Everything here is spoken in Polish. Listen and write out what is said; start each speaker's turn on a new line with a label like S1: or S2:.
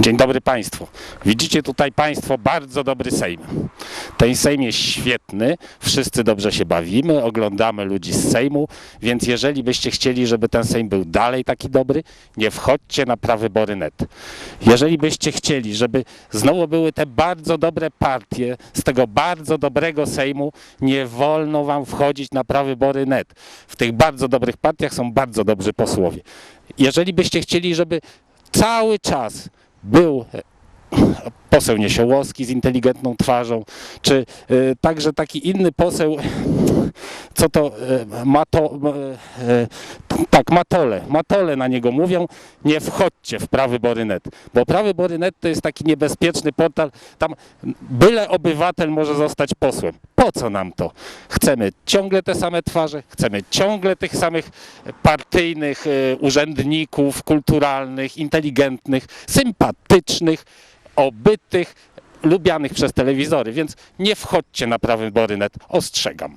S1: Dzień dobry Państwu. Widzicie tutaj Państwo bardzo dobry Sejm. Ten Sejm jest świetny, wszyscy dobrze się bawimy, oglądamy ludzi z Sejmu, więc jeżeli byście chcieli, żeby ten Sejm był dalej taki dobry, nie wchodźcie na prawybory.net. Jeżeli byście chcieli, żeby znowu były te bardzo dobre partie z tego bardzo dobrego Sejmu, nie wolno Wam wchodzić na prawybory.net. W tych bardzo dobrych partiach są bardzo dobrzy posłowie. Jeżeli byście chcieli, żeby cały czas był e, poseł Niesiołowski z inteligentną twarzą, czy e, także taki inny poseł, co to e, Mato, e, e, tak, Matole, Matole na niego mówią, nie wchodźcie w prawybory.net, bo prawybory.net to jest taki niebezpieczny portal, tam byle obywatel może zostać posłem. Po co nam to? Chcemy ciągle te same twarze, chcemy ciągle tych samych partyjnych e, urzędników kulturalnych, inteligentnych, sympatycznych, obytych, lubianych przez telewizory, więc nie wchodźcie na prawybory.net, ostrzegam.